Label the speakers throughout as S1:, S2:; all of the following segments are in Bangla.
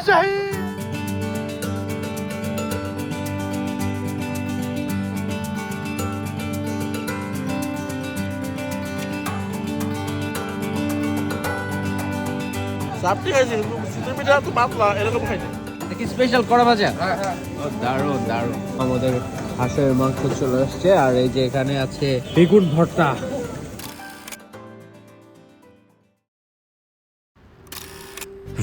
S1: রাজশাহী
S2: সাপটি খাইছি কিন্তু তো পাতলা এরকম খাইছি
S3: কি স্পেশাল কড়া ভাজা দারুণ দারুণ আমাদের হাঁসের মাংস চলে আসছে আর এই যে এখানে আছে বেগুন ভর্তা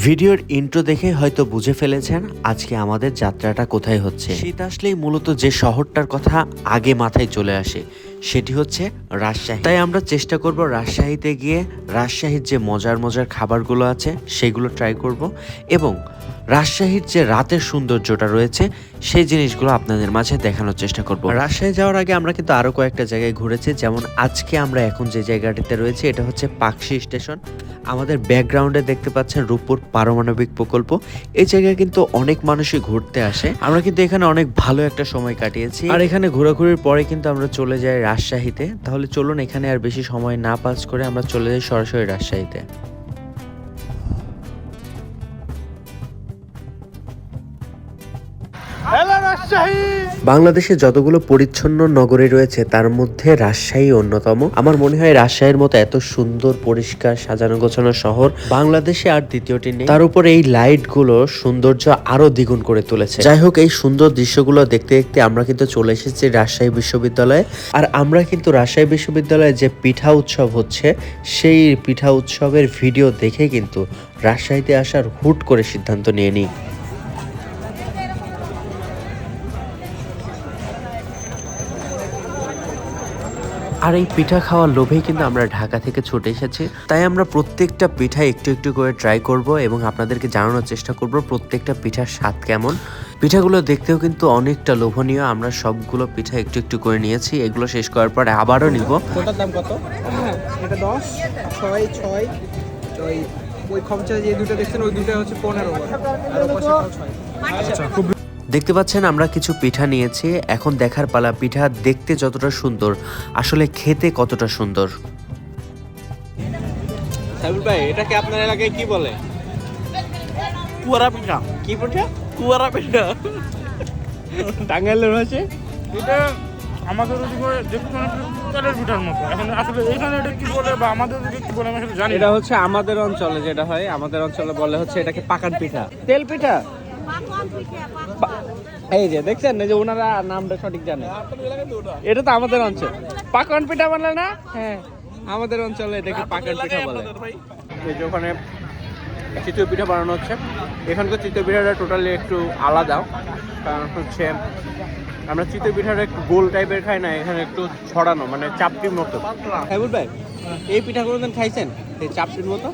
S4: ভিডিওর ইন্ট্রো দেখে হয়তো বুঝে ফেলেছেন আজকে আমাদের যাত্রাটা কোথায় হচ্ছে। শীত আসলেই মূলত যে শহরটার কথা আগে মাথায় চলে আসে। সেটি হচ্ছে রাজশাহী। তাই আমরা চেষ্টা করব রাজশাহীতে গিয়ে রাজশাহীর যে মজার মজার খাবারগুলো আছে সেগুলো ট্রাই করব এবং রাজশাহীর যে রাতের সৌন্দর্যটা রয়েছে সেই জিনিসগুলো আপনাদের মাঝে দেখানোর চেষ্টা করব। রাজশাহী যাওয়ার আগে আমরা কিন্তু আরও কয়েকটা জায়গায় ঘুরেছি, যেমন আজকে আমরা এখন যে জায়গাটিতে রয়েছে এটা হচ্ছে পাকশি স্টেশন। আমাদের ব্যাকগ্রাউন্ডে দেখতে পাচ্ছেন রূপপুর পারমাণবিক প্রকল্প। এই জায়গায় কিন্তু অনেক মানুষই ঘুরতে আসে। আমরা কিন্তু এখানে অনেক ভালো একটা সময় কাটিয়েছি। আর এখানে ঘোরাঘুরির পরে কিন্তু আমরা চলে যাই রাজশাহীতে। তাহলে চলুন এখানে আর বেশি সময় না পাস করে আমরা চলে যাই সরাসরি রাজশাহীতে। বাংলাদেশে যতগুলো পরিচ্ছন্ন নগরী রয়েছে, তার মধ্যে রাজশাহী অন্যতম। আমার মনে হয় রাজশাহীর মতো এত সুন্দর, পরিষ্কার, সাজানো গোছানো শহর বাংলাদেশে আর দ্বিতীয়টি নেই। তার উপর এই লাইটগুলো সৌন্দর্য আরও দ্বিগুণ করে তুলেছে। যাই হোক, এই সুন্দর দৃশ্যগুলো দেখতে দেখতে আমরা কিন্তু চলে এসেছি রাজশাহী বিশ্ববিদ্যালয়ে। আর আমরা কিন্তু রাজশাহী বিশ্ববিদ্যালয়ে যে পিঠা উৎসব হচ্ছে, সেই পিঠা উৎসবের ভিডিও দেখে কিন্তু রাজশাহীতে আসার হুট করে সিদ্ধান্ত নিয়ে নিই। আর এই পিঠা খাওয়ার লোভেই কিন্তু আমরা ঢাকা থেকে ছুটে এসেছি। তাই আমরা প্রত্যেকটা পিঠা একটু একটু করে ট্রাই করব এবং আপনাদেরকে জানানোর চেষ্টা করব প্রত্যেকটা পিঠার স্বাদ কেমন। পিঠাগুলো দেখতেও কিন্তু অনেকটা লোভনীয়। আমরা সবগুলো পিঠা একটু একটু করে নিয়েছি। এগুলো শেষ করার পরে আবারও নিব।
S3: কোটার দাম কত?
S5: এটা দশ ছয় ছয় ওই ওই খমচা যে দুটো দেখছেন ওই দুটো হচ্ছে পনেরো আর ওপাশে ছয়। আচ্ছা খুব
S4: দেখতে পাচ্ছেন আমরা কিছু পিঠা নিয়েছি। এখন দেখার পালা পিঠা দেখতে যতটা সুন্দর আসলে খেতে কতটা সুন্দর।
S3: সাবির ভাই এটাকে আপনার এলাকায় কি বলে?
S2: কুয়ারা পিঠা।
S3: কি পিঠা?
S2: কুয়ারা পিঠা।
S3: টাঙ্গাইলের ভাষে
S1: এটা আমাদের ওদিকে দেখতে তেলের পিঠার মতো। এখন আসলে এখানে এটা কি বলে বা আমাদের ওদিকে কি বলে আমি জানি
S3: এটা হচ্ছে আমাদের অঞ্চলে যেটা হয় আমাদের অঞ্চলে বলে হচ্ছে এটাকে পাকান পিঠা। তেল পিঠা? এই যে দেখছেন? যে ওনারা নামটা সঠিক জানে। এটা তো আমাদের অঞ্চল। পাকান পিঠা বলে না? হ্যাঁ আমাদের অঞ্চলে এটাকে পাকান পিঠা বলে। এই যে ওখানে চিতই পিঠা বানানো হচ্ছে। এখানকার চিতই পিঠাটা টোটালি একটু আলাদা। কারণ হচ্ছে আমরা চিতই পিঠাটা একটু গোল টাইপের খাই না এখানে একটু ছড়ানো মানে চাপটির মতো। হ্যাঁ ভাই এই পিঠা কোনোদিন খাইছেন? এই চাপটির মতো?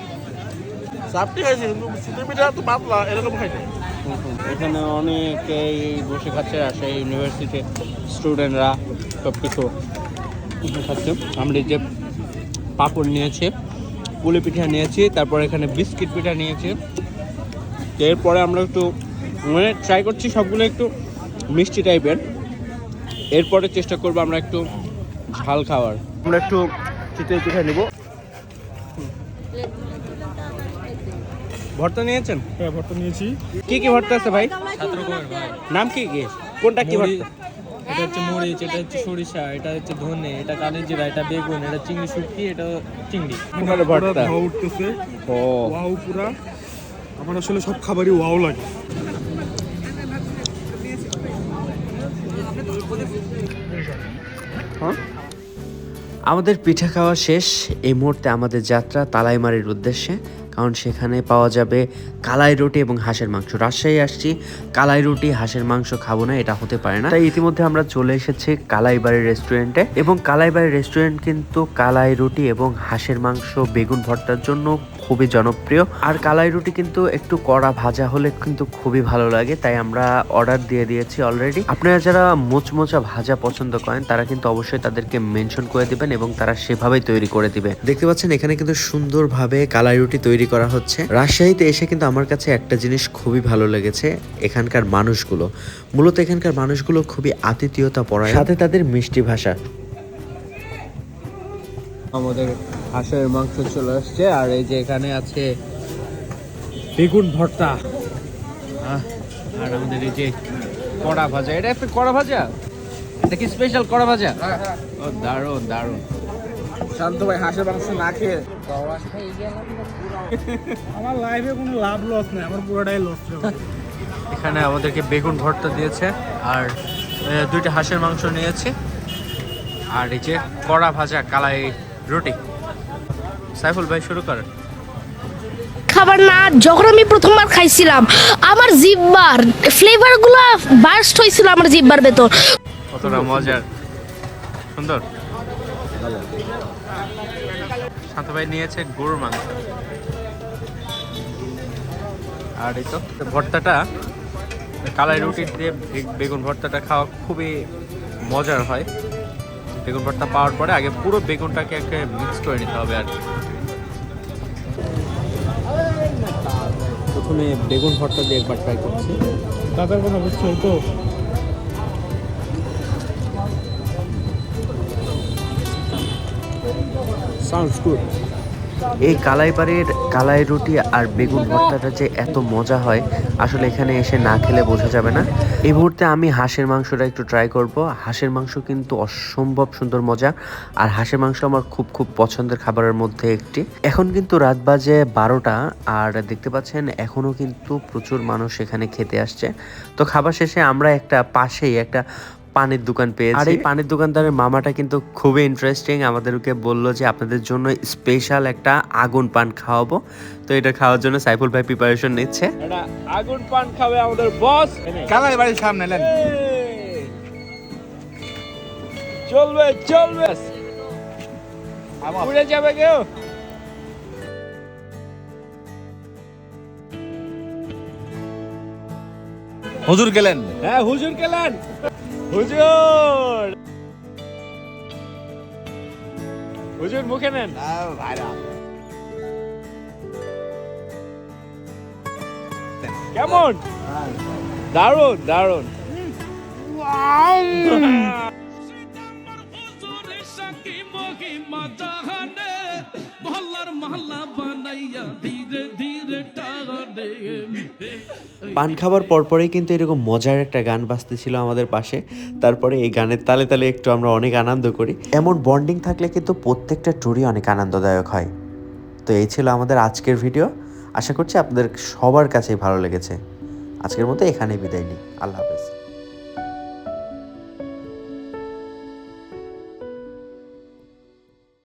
S2: চাপটি খাইছি কিন্তু শীতের পিঠা তো পাতলা এরকম খাইছি
S3: এখানে অনেকেই বসে খাচ্ছে আসে ইউনিভার্সিটি স্টুডেন্টরা সব কিছু খাচ্ছে। আমরা যে পাপড় নিয়েছি, পুলি পিঠা নিয়েছি, তারপর এখানে বিস্কিট পিঠা নিয়েছি। এরপরে আমরা একটু মানে ট্রাই করছি সবগুলো একটু মিষ্টি টাইপের এরপরে চেষ্টা করব আমরা একটু ঝাল খাওয়ার। আমরা একটু চিতই পিঠা নিব। ভর্তা নিয়েছেন?
S1: হ্যাঁ ভর্তা নিয়েছি।
S3: কি কি ভর্তা আছে ভাই? নাম কি কি? কোনটা কি ভর্তা?
S6: এটা হচ্ছে মরিচ এটা হচ্ছে সরিষা এটা হচ্ছে ধনে এটা জিরা এটা বেগুন এটা চিংড়ি শুটকি এটা চিংড়ি।
S3: ভর্তা?
S1: উঠতেছে।
S3: ও।
S1: ওয়াও পুরা। আমার আসলে সব খাবারই ওয়াও লাগে।
S3: হ্যাঁ?
S4: আমাদের পিঠা খাওয়া শেষ। এই মুহূর্তে আমাদের যাত্রা তালাইমারির উদ্দেশ্যে। কারণ সেখানে পাওয়া যাবে কালাই রুটি এবং হাঁসের মাংস। রাজশাহী আসছি, কালাই রুটি, হাঁসের মাংস খাব না, এটা হতে পারে না। তাই ইতিমধ্যে আমরা চলে এসেছি কালাইবাড়ির রেস্টুরেন্টে এবং কালাইবাড়ির রেস্টুরেন্ট কিন্তু কালাই রুটি এবং হাঁসের মাংস, বেগুন ভর্তার জন্য খুবই জনপ্রিয়। আর কালাই রুটি কিন্তু একটু কড়া ভাজা হলে কিন্তু খুবই ভালো লাগে, তাই আমরা অর্ডার দিয়ে দিয়েছি অলরেডি আপনারা যারা মোচমোচা ভাজা পছন্দ করেন, তারা কিন্তু অবশ্যই তাদেরকে মেনশন করে দিবেন এবং তারা সেভাবেই তৈরি করে দিবে। দেখতে পাচ্ছেন এখানে কিন্তু সুন্দরভাবে কালাই রুটি তৈরি করা হচ্ছে। রাজশাহীতে এসে কিন্তু আমার কাছে একটা জিনিস খুবই ভালো লেগেছে এখানকার মানুষগুলো। মূলত এখানকার মানুষগুলো খুবই আতিথেয়তা পড়ায় সাথে তাদের মিষ্টি ভাষা।
S3: আমাদের হাঁসের মাংস চলে আসছে আর এই যে এখানে আছে বেগুন ভর্তা। আর আমাদের এই যে কড়া ভাজা। এটা একটা কড়া ভাজা? এটা কি স্পেশাল কড়া ভাজা? ও দারুণ দারুণ।
S5: শান্ত ভাই হাঁসের মাংস না খেয়ে।
S1: আমার লাইফে কোনো লাভ লস নেই আমার পুরোটাই লস
S3: এখানে আমাদেরকে বেগুন ভর্তা দিয়েছে আর দুইটা হাঁসের মাংস নিয়েছি। আর এই যে কড়া ভাজা কালাই রুটি। সাইফুল ভাই শুরু করেন।
S7: খাবার না যখন আমি প্রথমবার খাইছিলাম আমার জিব্বার ফ্লেভারগুলা বার্স্ট হয়েছিল আমার জিব্বার ভেতর।
S3: কতটা মজার। সুন্দর? শান্ত ভাই নিয়েছে গরুর মাংস। আর এই তো, ভর্তাটা, কালাই রুটি দিয়ে বেগুন ভর্তাটা খাওয়া খুবই মজার হয়। বেগুন ভর্তা পাওয়ার পরে আগে পুরো বেগুনটাকে একটা মিক্স করে নিতে হবে আর। প্রথমে বেগুন ভর্তা দিয়ে একবার ট্রাই করছি।
S1: দাদার কথা বুঝছ তো?
S3: সাউন্ডস গুড
S4: এই কালাইপাড়ের কালাই রুটি আর বেগুন ভর্তাটা যে এত মজা হয়, আসলে এখানে এসে না খেলে বোঝা যাবে না। এই মুহূর্তে আমি হাঁসের মাংসটা একটু ট্রাই করব। হাঁসের মাংস কিন্তু অসম্ভব সুন্দর মজা, আর হাঁসের মাংস আমার খুব খুব পছন্দের খাবারের মধ্যে একটি। এখন কিন্তু রাত বাজে বারোটা, আর দেখতে পাচ্ছেন এখনও কিন্তু প্রচুর মানুষ এখানে খেতে আসছে। তো খাবার শেষে আমরা একটা পাশেই একটা পানির দোকান পেয়েছি। আর এই পানির দোকানদারের মামাটা কিন্তু খুবই ইন্টারেস্টিং আমাদেরকে বলল যে আপনাদের জন্য স্পেশাল একটা আগুন পান খাওয়াবো। তো এটা খাওয়ার জন্য সাইফুল ভাই প্রিপারেশন নিচ্ছে।
S3: এটা আগুন পান খাবে আমাদের বস
S2: কালাই বাড়ির সামনে নেন।
S3: চলবে চলবে। উড়ে যাবে কেউ?
S2: হুজুর গেলেন?
S3: হ্যাঁ হুজুর গেলেন। হুজুর। হুজুর মুখে নেন। কেমন? দারুণ দারুণ।
S4: পান খাবার পরপরেই কিন্তু এরকম মজার একটা গান বাজতেছিল আমাদের পাশে। তারপরে এই গানের তালে তালে একটু আমরা অনেক আনন্দ করি। এমন বন্ডিং থাকলে কিন্তু প্রত্যেকটা ট্যুরই অনেক আনন্দদায়ক হয়। তো এই ছিল আমাদের আজকের ভিডিও আশা করছি আপনাদের সবার কাছেই ভালো লেগেছে। আজকের মতো এখানেই বিদায় নিই। আল্লাহ হাফেজ।